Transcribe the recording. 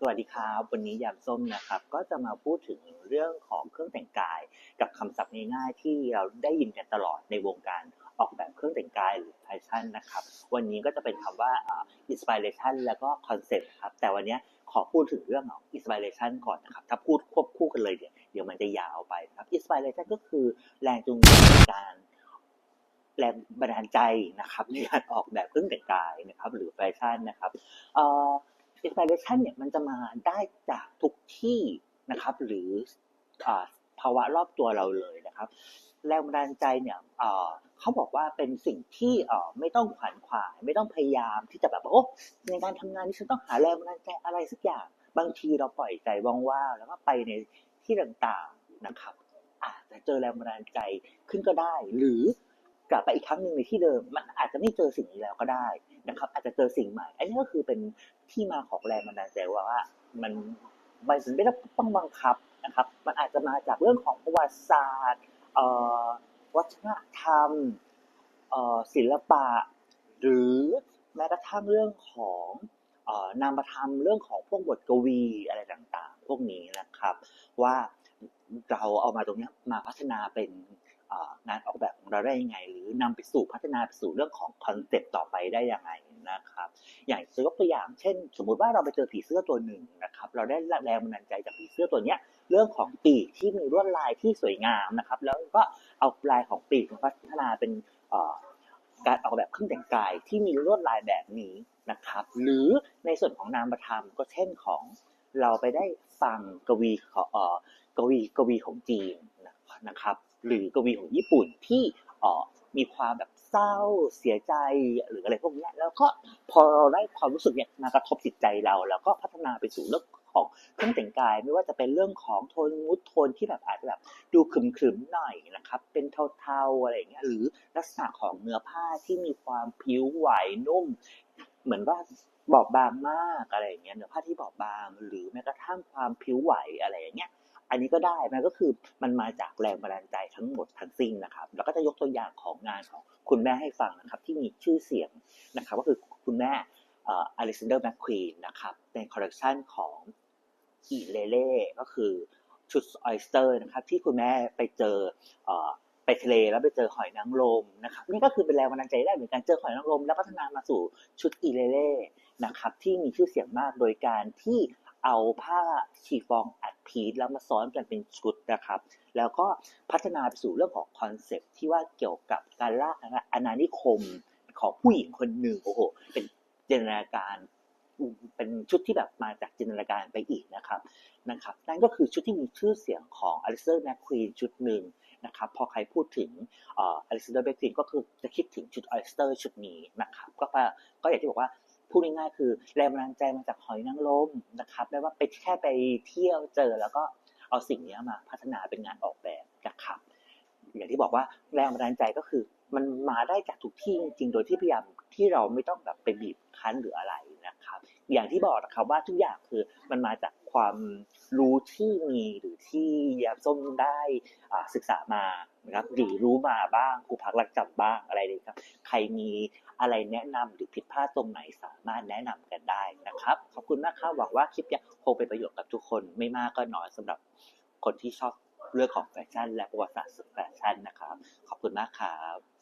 สวัสดีครับ วันนี้ยามส้มนะครับ ก็จะมาพูดถึงเรื่องของเครื่องแต่งกาย กับคำศัพท์ง่ายๆที่เราได้ยินกันตลอดในวงการออกแบบเครื่องแต่งกายหรือแฟชั่นนะครับ วันนี้ก็จะเป็นคำว่าอ่า inspiration แล้วก็ concept ครับ แต่วันนี้ขอพูดถึงเรื่องของ inspiration ก่อนนะครับ ถ้าพูดควบคู่กันเลยเนี่ยเดี๋ยวมันจะยาวไปครับ inspiration ก็คือแรงจูงใจในการแรงบันดาลใจนะครับในการออกแบบเครื่องแต่งกายนะครับ หรือแฟชั่นนะครับ อ่อ inspiration เนี่ยมันจะมาได้จากทุกที่นะครับ หรือภาวะรอบตัวเราเลยนะครับ แรงบันดาลใจเนี่ยเขาบอกว่าเป็นสิ่งที่ไม่ต้องขวนขวาย ไม่ต้องพยายามที่จะแบบว่าโอ้ในการทำงานนี่ฉันต้องหาแรงบันดาลใจอะไรสักอย่าง บางทีเราปล่อยใจว่างๆแล้วก็ไปในที่ต่างๆนะครับ อาจจะเจอแรงบันดาลใจขึ้นก็ได้ หรือกลับไปอีกครั้งหนึ่งในที่เดิม มันอาจจะไม่เจอสิ่งนี้แล้วก็ได้ นะครับ อาจจะเจอสิ่งใหม่ อันนี้ก็คือเป็นที่มาของแรงบันดาลใจว่าว่ามันมันไม่ต้องบังคับนะครับ มันอาจจะมาจากเรื่องของประวัติศาสตร์วัฒนธรรมศิลปะ หรือแม้กระทั่งเรื่องของอนามธรรมเรื่องของพวกบทกวีอะไรต่างๆ พวกนี้นะครับ ว่าเราเอามาตรงนี้มาพัฒนาเป็นงานออกแบบ ของเราได้ยังไง หรือนำไปสู่พัฒนาไปสู่เรื่องของคอนเซ็ปต์ต่อไปได้ยังไงนะครับ อย่างยกตัวอย่างเช่น สมมุติว่าเราไปเจอผีเสื้อตัวหนึ่งนะครับ เราได้แรงบันดาลใจจากผีเสื้อตัวเนี้ยเรื่องของปีกที่มีลวดลายที่สวยงามนะครับ แล้วก็เอาลายของปีกมาพัฒนาเป็นการออกแบบเครื่องแต่งกายที่มีลวดลายแบบนี้นะครับ หรือในส่วนของนามธรรมก็เช่นของเราไปได้ฟังกวีขอเอ่อกวีกวีของจีนนะครับ หรือกวีของญี่ปุ่นที่มีความแบบเศร้าเสียใจหรืออะไรพวกนี้แล้วก็พอเราได้ความรู้สึกเนี้ยมากระทบจิตใจเรา แล้วก็พัฒนาไปสู่เรื่องของเครื่องแต่งกายไม่ว่าจะเป็นเรื่องของโทนมูดโทนที่แบบอาจจะแบบดูขรึมๆหน่อยนะครับ เป็นเทาๆอะไรอย่างเงี้ยหรือลักษณะของเนื้อผ้าที่มีความผิวไหวนุ่ม เหมือนว่าบอบบางมากอะไรอย่างเงี้ยเนื้อผ้าที่บอบบางหรือแม้กระทั่งความผิวไหวอะไรอย่างเงี้ย อันนี้ก็ได้มันก็คือมันมาจากแรงบันดาลใจทั้งหมดทั้งสิ้นนะครับ แล้วก็จะยกตัวอย่างของงานของคุณแม่ให้ฟังนะครับ ที่มีชื่อเสียงนะครับ ก็คือคุณแม่อเล็กซานเดอร์แมคควีนนะครับในคอลเลกชันของอีเลเล่ก็คือชุดออยสเตอร์นะครับที่คุณแม่ไปเจอเอ่อไปทะเลแล้วไปเจอหอยนางรมนะครับนี่ก็คือเป็นแรงบันดาลใจได้เหมือนกันเจอหอยนางรมแล้วพัฒนามาสู่ชุดอีเลเล่นะครับที่มีชื่อเสียงมากโดยการที่เอาผ้าชีฟองอัด พีทแล้วมาซ้อนกันเป็นชุดนะครับ แล้วก็พัฒนาไปสู่เรื่องของคอนเซปต์ที่ว่าเกี่ยวกับการล่าอาณานิคมของผู้หญิงคนหนึ่งโอ้โหเป็นจินตนาการเป็นชุดที่แบบมาจากจินตนาการไปอีกนะครับนะครับ นั่นก็คือชุดที่มีชื่อเสียงของอลิซเดอร์แมคควีนชุดหนึ่งนะครับพอใครพูดถึงอลิซเดอร์แมคควีนก็คือจะคิดถึงชุดอลิสเตอร์ชุดนี้นะครับก็ก็อย่างที่บอกว่า พูดง่ายๆคือแรงบันดาลใจมาจากหอยนางรมนะครับไม่ว่าไปแค่ไปเที่ยวเจอแล้วก็เอาสิ่งนี้มาพัฒนาเป็นงานออกแบบนะครับอย่างที่บอกว่าแรงบันดาลใจก็คือ มันมาได้จากทุกที่จริงๆ โดยที่พยายามที่เราไม่ต้องแบบไปบีบคั้นหรืออะไรนะครับ อย่างที่บอกนะครับว่าทุกอย่างคือมันมาจาก ความรู้ที่มีหรือที่ยามส้มได้ศึกษามานะครับหรือรู้มาบ้างครูพักรักจำบ้างอะไรเลยครับ ใครมีอะไรแนะนำหรือผิดพลาดตรงไหนสามารถแนะนำกันได้นะครับ ขอบคุณมากครับหวังว่าคลิปนี้คงเป็นประโยชน์กับทุกคนไม่มากก็น้อยสำหรับคนที่ชอบเรื่องของแฟชั่นและประวัติศาสตร์แฟชั่นนะครับ ขอบคุณมากครับ